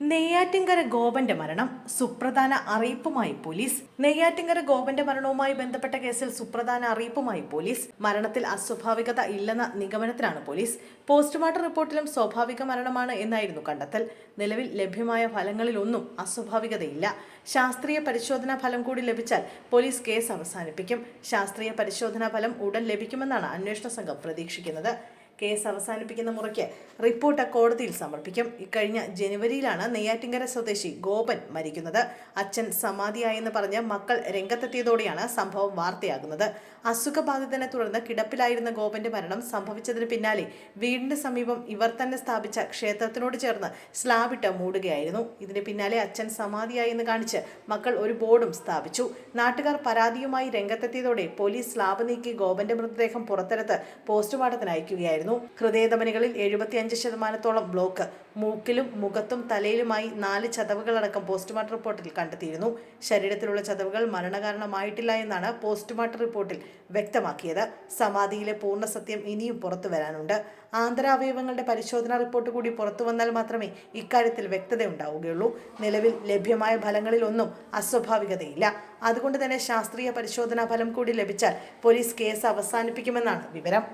നെയ്യാറ്റിങ്കര ഗോപന്റെ മരണം സുപ്രധാന അറിയിപ്പുമായി പോലീസ്. നെയ്യാറ്റിങ്കര ഗോപന്റെ മരണവുമായി ബന്ധപ്പെട്ട കേസിൽ സുപ്രധാന അറിയിപ്പുമായി പോലീസ്. മരണത്തിൽ അസ്വാഭാവികത ഇല്ലെന്ന നിഗമനത്തിലാണ് പോലീസ്. പോസ്റ്റ്മോർട്ടം റിപ്പോർട്ടിലും സ്വാഭാവിക മരണമാണ് എന്നായിരുന്നു കണ്ടെത്തൽ. നിലവിൽ ലഭ്യമായ ഫലങ്ങളിലൊന്നും അസ്വാഭാവികതയില്ല. ശാസ്ത്രീയ പരിശോധനാ ഫലം കൂടി ലഭിച്ചാൽ പോലീസ് കേസ് അവസാനിപ്പിക്കും. ശാസ്ത്രീയ പരിശോധനാ ഫലം ഉടൻ ലഭിക്കുമെന്നാണ് അന്വേഷണ സംഘം പ്രതീക്ഷിക്കുന്നത്. കേസ് അവസാനിപ്പിക്കുന്ന മുറയ്ക്ക് റിപ്പോർട്ട് കോടതിയിൽ സമർപ്പിക്കും. ഇക്കഴിഞ്ഞ ജനുവരിയിലാണ് നെയ്യാറ്റിങ്കര സ്വദേശി ഗോപൻ മരിക്കുന്നത്. അച്ഛൻ സമാധിയായെന്ന് പറഞ്ഞ് മക്കൾ രംഗത്തെത്തിയതോടെയാണ് സംഭവം വാർത്തയാകുന്നത്. അസുഖബാധിതനെ തുടർന്ന് കിടപ്പിലായിരുന്ന ഗോപന്റെ മരണം സംഭവിച്ചതിന് പിന്നാലെ വീടിന് സമീപം ഇവർ തന്നെ സ്ഥാപിച്ച ക്ഷേത്രത്തിനോട് ചേർന്ന് സ്ലാബിട്ട് മൂടുകയായിരുന്നു. ഇതിന് പിന്നാലെ അച്ഛൻ സമാധിയായെന്ന് കാണിച്ച് മക്കൾ ഒരു ബോർഡും സ്ഥാപിച്ചു. നാട്ടുകാർ പരാതിയുമായി രംഗത്തെത്തിയതോടെ പോലീസ് സ്ലാബ് നീക്കി ഗോപന്റെ മൃതദേഹം പുറത്തെടുത്ത് പോസ്റ്റ്മോർട്ടത്തിന് അയക്കുകയായിരുന്നു. ഹൃദയധമനികളിൽ എഴുപത്തിയഞ്ച് ശതമാനത്തോളം ബ്ലോക്ക് മൂക്കിലും മുഖത്തും തലയിലുമായി നാല് ചതവുകളടക്കം പോസ്റ്റ്മോർട്ടം റിപ്പോർട്ടിൽ കണ്ടെത്തിയിരുന്നു. ശരീരത്തിലുള്ള ചതവുകൾ മരണകാരണമായിട്ടില്ല എന്നാണ് പോസ്റ്റ്മോർട്ടം റിപ്പോർട്ടിൽ വ്യക്തമാക്കിയത്. സമാധിയിലെ പൂർണ സത്യം ഇനിയും പുറത്തു വരാനുണ്ട്. ആന്തരാവയവങ്ങളുടെ പരിശോധനാ റിപ്പോർട്ട് കൂടി പുറത്തു വന്നാൽ മാത്രമേ ഇക്കാര്യത്തിൽ വ്യക്തത ഉണ്ടാവുകയുള്ളൂ. നിലവിൽ ലഭ്യമായ ഫലങ്ങളിൽ ഒന്നും അസ്വാഭാവികതയില്ല. അതുകൊണ്ട് തന്നെ ശാസ്ത്രീയ പരിശോധനാ ഫലം കൂടി ലഭിച്ചാൽ പോലീസ് കേസ് അവസാനിപ്പിക്കുമെന്നാണ് വിവരം.